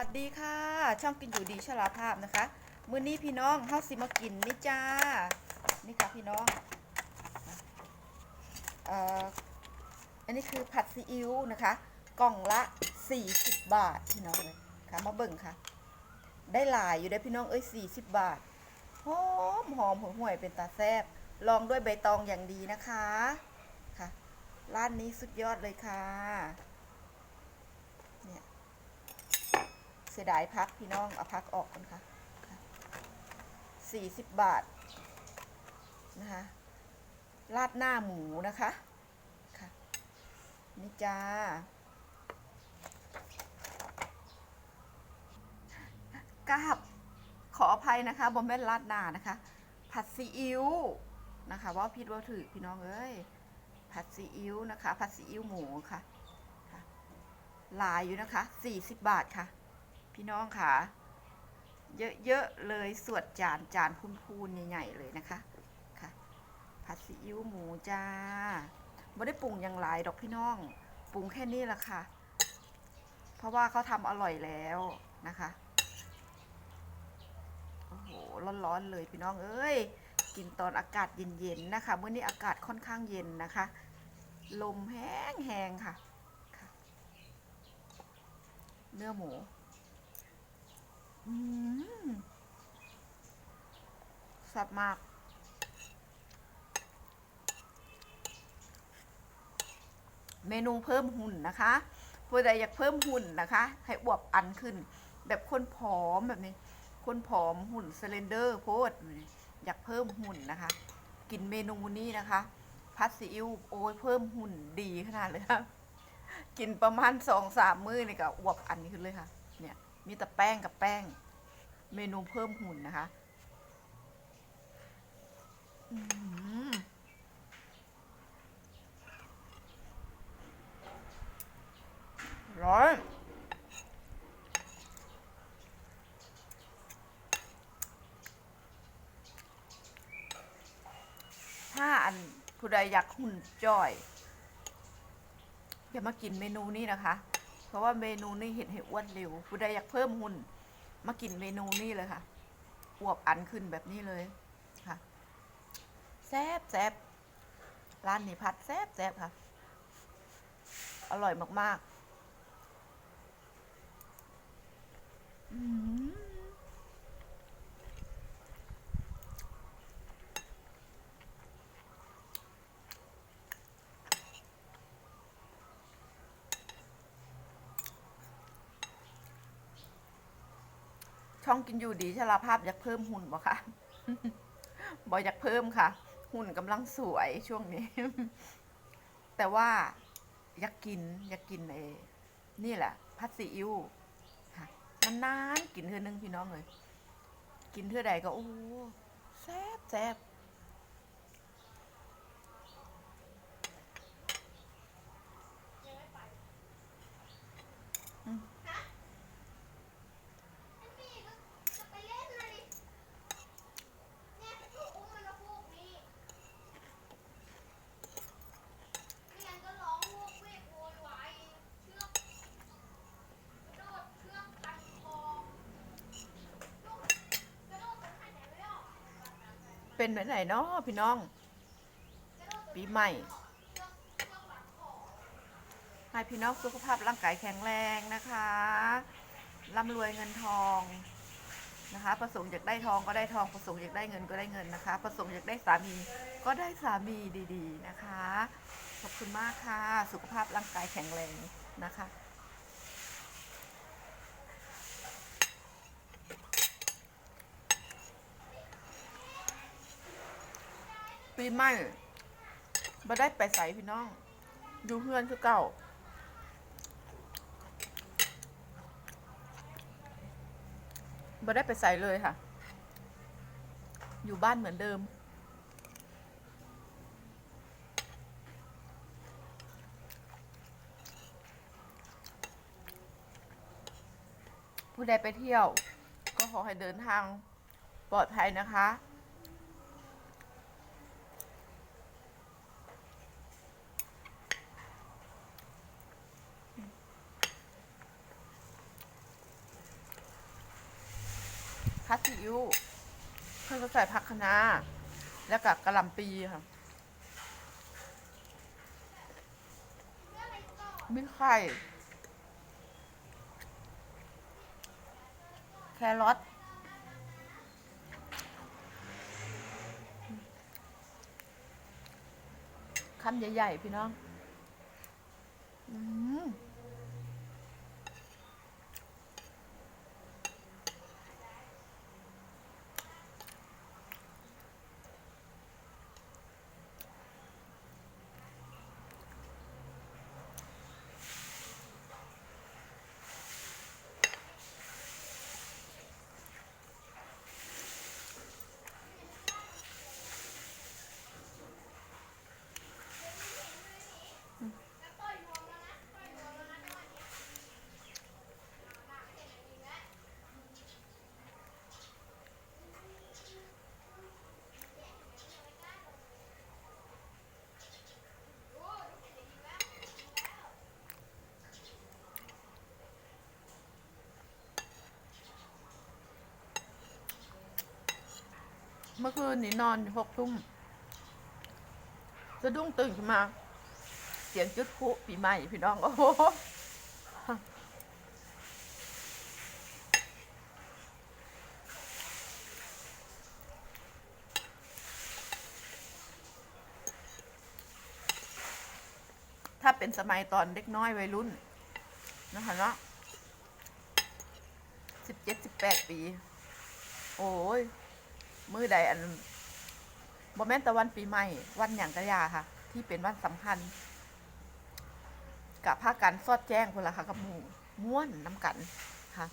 วัสดีค่ะ ช่องกินอยู่ดีชลาภาพนะคะ มื้อนี้พี่น้องเฮาสิมากินนี่จ้า นี่ค่ะพี่น้องเอ่ออันนี้คือผัดซีอิ๊วนะคะ กล่องละ 40 บาทพี่น้องเลยค่ะมาเบิ่งค่ะ ได้หลายอยู่ได้พี่น้องเอ้ย40 บาทหอมหอมหัวห่วยเป็นตาแซ่บลองด้วยใบตองอย่างดีนะคะค่ะร้านนี้สุดยอดเลยค่ะ เนี่ย เสียดายพักพี่น้องเอาพักออกก่อนค่ะสี่สิบบาทนะคะราดหน้าหมูนะคะค่ะนี่จ้ากราบขออภัยนะคะบอมแม่นราดหน้านะคะ ผัดซีอิ๊วนะคะว่าผิดว่าถือพี่น้องเอ้ยผัดซีอิ๊วนะคะ ผัดซีอิ๊วหมูค่ะหลายอยู่นะคะ 40 บาทค่ะ พี่น้องค่ะ เยอะๆเลยสวดจานจานพูนๆใหญ่ๆเลยนะคะค่ะผัดซีอิ๊วหมูจ้าไม่ได้ปรุงอย่างหลายดอกพี่น้อง ปรุงแค่นี้ละค่ะ เพราะว่าเขาทำอร่อยแล้วนะคะโอ้โหร้อนๆเลยพี่น้องเอ้ยกินตอนอากาศเย็นๆนะคะเมื่อนี้อากาศค่อนข้างเย็นนะคะ ลมแห้งๆค่ะ เนื้อหมู แซ่บมาก เมนูเพิ่มหุ่นนะคะผู้ใดอยากเพิ่มหุ่นนะคะ ให้อวบอันขึ้น แบบคนผอมแบบนี้ คนผอมหุ่นสเลนเดอร์ โพดอยากเพิ่มหุ่นนะคะ กินเมนูนี้นะคะพัดซีอิ๊วโอ้ยเพิ่มหุ่นดีขนาดเลยค่ะกินประมาณสองสามมื้อนี่ก็อวบอันขึ้นเลยค่ะ มีแต่แป้งกับแป้ง เมนูเพิ่มหุ่นนะคะร้อนถ้าอันผู้ใดอยากหุ่นจ่อย อย่ามากินเมนูนี้นะคะ เพราะว่าเมนูนี่เห็นให้อ้วนเร็วผู้ใดอยากเพิ่มหุ่นมากินเมนูนี่เลยค่ะอวบอันขึ้นแบบนี้เลยค่ะแซ่บแซ่บร้านนี้พัดแซ่บแซ่บค่ะ อร่อยมากๆ อืม ช่องกินอยู่ดีชลาภาพอยากเพิ่มหุ่นบ่คะบออยากเพิ่มค่ะ หุ่นกำลังสวยช่วงนี้ แต่ว่าอยากกินอยากกินเอนี่แหละพัดซีอิ๊วค่ะนานๆกินเท่อนึงพี่น้องเลย กินเท่อใดก็โอ้โหแซ่บแซ่บอืม พี่ก็จะไปเล่นนะดิเนี่ยลูกอุ้มมันมาพูกนี่ไม่งั้นก็ร้องโวกเวกโวยวายเชือกกระโดดเชือกตัดคอลูกกระโดดจนหายใจไม่ออก เป็นแบบไหนเนาะพี่น้อง ปีใหม่ ให้พี่น้องสุขภาพร่างกายแข็งแรงนะคะร่ำรวยเงินทองนะคะ ประสงค์อยากได้ทองก็ได้ทอง ประสงค์อยากได้เงินก็ได้เงินนะคะ ประสงค์อยากได้สามี ก็ได้สามีดี ๆ นะคะ ขอบคุณมากค่ะ สุขภาพร่างกายแข็งแรงนะคะ ปีใหม่มาได้ไปใสพี่น้อง อยู่เพื่อนคือเก่า บ่ได้ไปใส่เลยค่ะ อยู่บ้านเหมือนเดิม ผู้ใดไปเที่ยว ก็ขอให้เดินทางปลอดภัยนะคะ ผัดซีอิ๊วเพื่อนก็ใส่ผักคะน้าแล้วก็กระหล่ำปีค่ะมีไข่ แครอทคำใหญ่ ๆ พี่น้อง อืม มื่อคืนนี้นอนหกทุ่มสะดุ้งตื่นขึ้นมา เสียงจุดพุปีใหม่พี่น้อง โอ้โหถ้าเป็นสมัยตอนเด็กน้อยวัยรุ่น นะคะเนาะสิบเจ็ดสิบแปดปี โอ้ย มือใดอันโมเมนต์ตะวันปีใหม่ วันอย่างกระยาค่ะ ที่เป็นวันสำคัญกับภาคกันสอดแจ้งคนละค่ะกับหมู่ม้วนน้ำกันค่ะ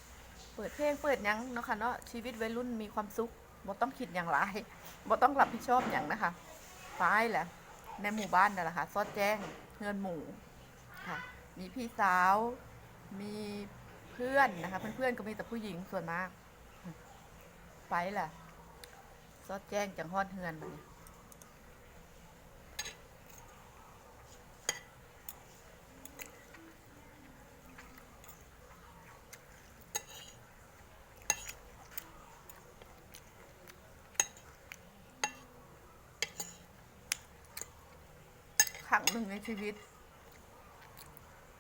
เปิดเพลงเปิดยังเนาะค่ะเนาะชีวิตวัยรุ่นมีความสุขบ่ต้องคิดอย่างไรบ่ต้องรับผิดชอบอย่างนะคะฟ้ายแหละในหมู่บ้านนั่นแหละค่ะสอดแจ้งเงินหมู่ค่ะ มีพี่สาว มีเพื่อนนะคะ เพื่อนๆก็มีแต่ผู้หญิงส่วนมาก ไปแหละ ซอดแจ้งจังฮอดเฮือนมาเนี่ยครั้งหนึ่งในชีวิต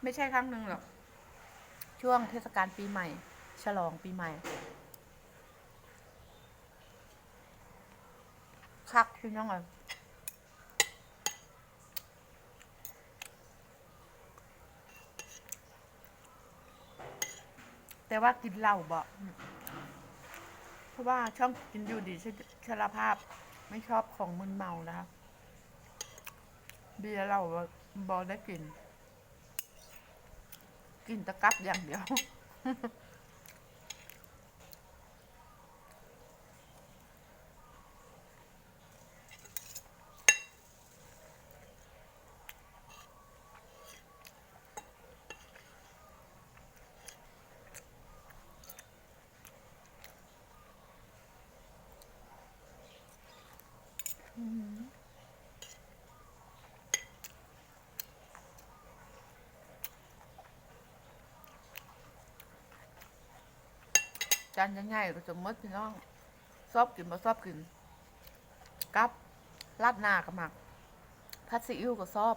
ไม่ใช่ครั้งหนึ่งหรอก ช่วงเทศกาลปีใหม่ ฉลองปีใหม่ คักพี่น้องอะแต่ว่ากินเหล้าบ่เพราะว่าช่องกินอยู่ดีชราภาพไม่ชอบของมึนเมานะคะเบียร์เหล้าบอได้กิน กินตะกับอย่างเดียว จานยังไงก็จะมดพี่น้องชอบกินบ่ชอบกินกับราดหน้ากับหมักผัดซีอิ๊วก็ชอบ